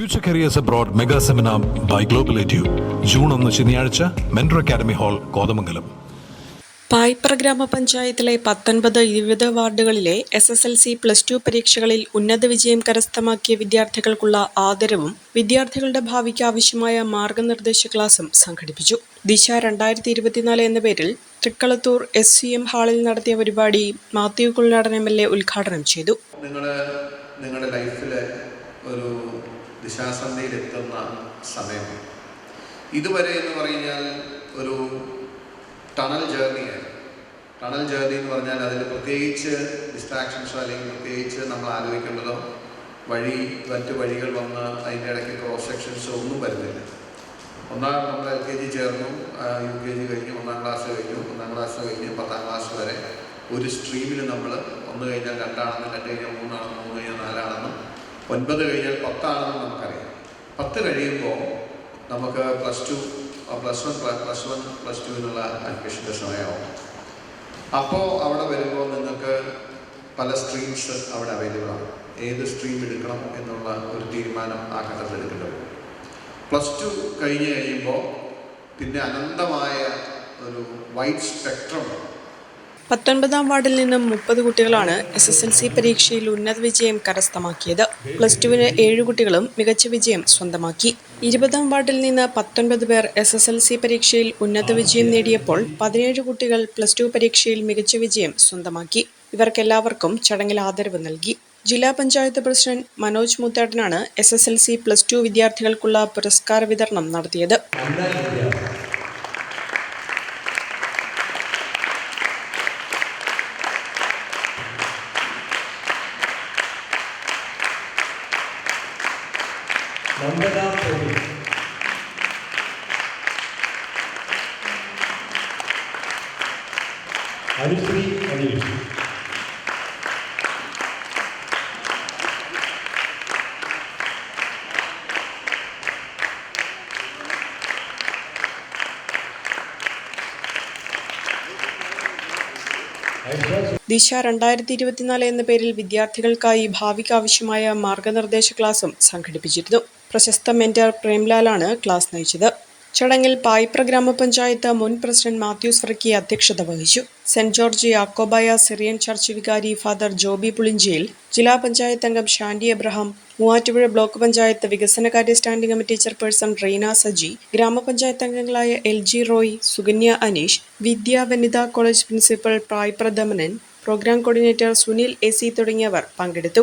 Future careers abroad mega seminar by global edu June ഒന്ന് ശനിയാഴ്ച mentor academy hall Kothamangalam. Paipra ഗ്രാമപഞ്ചായത്തിലെ പത്തൊൻപത് ഇരുപത് വാർഡുകളിലെ S S L C plus two പരീക്ഷകളിൽ ഉന്നത വിജയം കരസ്ഥമാക്കിയ വിദ്യാർത്ഥികൾക്കുള്ള ആദരവും വിദ്യാർത്ഥികളുടെ ഭാവിക്ക് ആവശ്യമായ മാർഗനിർദ്ദേശ ക്ലാസും സംഘടിപ്പിച്ചു. ദിശ രണ്ടായിരത്തി ഇരുപത്തിനാല് എന്ന പേരിൽ തൃക്കളത്തൂർ എസ് സി എം ഹാളിൽ നടത്തിയ പരിപാടി Mathew Kuzhalnadan M L A ഉദ്ഘാടനം ചെയ്തു. നിങ്ങളുടെ ലൈഫിൽ ദിശാസന്ധിയിലെത്തുന്ന സമയം. ഇതുവരെ എന്ന് പറഞ്ഞാൽ ഒരു ടണൽ ജേർണിയാണ് ടണൽ ജേർണി എന്ന് പറഞ്ഞാൽ അതിൽ പ്രത്യേകിച്ച് ഡിസ്ട്രാക്ഷൻസോ അല്ലെങ്കിൽ പ്രത്യേകിച്ച് നമ്മൾ ആലോചിക്കേണ്ടതോ വഴി മറ്റ് വഴികൾ വന്ന് അതിന്റെ ഇടയ്ക്ക് ക്രോസ് സെക്ഷൻസോ ഒന്നും വരുന്നില്ല. ഒന്നാം നമ്മൾ എൽ കെ ജി ചേർന്നു. യു കെ ജി കഴിഞ്ഞു ഒന്നാം ക്ലാസ് കഴിഞ്ഞു. ഒന്നാം ക്ലാസ് കഴിഞ്ഞ് പത്താം ക്ലാസ് വരെ ഒരു സ്ട്രീമിൽ നമ്മൾ ഒന്ന് കഴിഞ്ഞാൽ രണ്ടാണെന്നും രണ്ട് കഴിഞ്ഞാൽ മൂന്നാണെന്നും മൂന്ന് കഴിഞ്ഞാൽ നാലാണെന്നും ഒൻപത് കഴിഞ്ഞാൽ പത്താണെന്ന് നമുക്കറിയാം. പത്ത് കഴിയുമ്പോൾ നമുക്ക് plus two plus one plus one plus two എന്നുള്ള അഡ്മിഷന്റെ സമയമാവും. അപ്പോൾ അവിടെ വരുമ്പോൾ നിങ്ങൾക്ക് പല സ്ട്രീംസ് അവിടെ അവൈലബിൾ ആണ്. ഏത് സ്ട്രീം എടുക്കണം എന്നുള്ള ഒരു തീരുമാനം ആ ഘട്ടത്തിൽ എടുക്കേണ്ടത് പ്ലസ് ടു കഴിഞ്ഞ് കഴിയുമ്പോൾ പിന്നെ അനന്തമായ ഒരു വൈഡ് സ്പെക്ട്രം പത്തൊൻപതാം വാർഡിൽ നിന്നും മുപ്പത് കുട്ടികളാണ് എസ് എസ് എൽ സി പരീക്ഷയിൽ ഉന്നത വിജയം കരസ്ഥമാക്കിയത്. പ്ലസ് ടുവിന് ഏഴ് കുട്ടികളും മികച്ച വിജയം സ്വന്തമാക്കി. ഇരുപതാം വാർഡിൽ നിന്ന് പത്തൊൻപത് പേർ എസ് എസ് എൽ സി പരീക്ഷയിൽ ഉന്നത വിജയം നേടിയപ്പോൾ പതിനേഴ് കുട്ടികൾ പ്ലസ് ടു പരീക്ഷയിൽ മികച്ച വിജയം സ്വന്തമാക്കി. ഇവർക്കെല്ലാവർക്കും ചടങ്ങിൽ ആദരവ് നൽകി. ജില്ലാ panchayat president Manoj മുത്തേട്ടനാണ് S S L C plus two വിദ്യാർത്ഥികൾക്കുള്ള പുരസ്കാര വിതരണം നടത്തിയത്. അനുശ്രീ ദിശ രണ്ടായിരത്തി ഇരുപത്തിനാല് എന്ന പേരിൽ വിദ്യാർത്ഥികൾക്കായി ഭാവിക്ക് ആവശ്യമായ മാർഗനിർദ്ദേശ ക്ലാസും സംഘടിപ്പിച്ചിരുന്നു. പ്രശസ്ത മെന്റർ പ്രേംലാലാണ് ക്ലാസ് നയിച്ചത്. ചടങ്ങിൽ പായിപ്ര ഗ്രാമപഞ്ചായത്ത് മുൻ പ്രസിഡന്റ് മാത്യൂസ് വർക്കി അധ്യക്ഷത വഹിച്ചു. Saint George Yakobaya Syrian church വികാരി ഫാദർ ജോബി പുളിഞ്ചിയിൽ ജില്ലാ പഞ്ചായത്ത് അംഗം ഷാൻഡി എബ്രഹാം മൂവാറ്റുപുഴ ബ്ലോക്ക് പഞ്ചായത്ത് വികസനകാര്യ standing committee chairperson Reena Saji ഗ്രാമപഞ്ചായത്ത് അംഗങ്ങളായ എൽ ജി റോയ് സുകന്യ അനീഷ് വിദ്യ വനിതാ college principal Paipra Pradhamanan program coordinator Sunil A C തുടങ്ങിയവർ പങ്കെടുത്തു.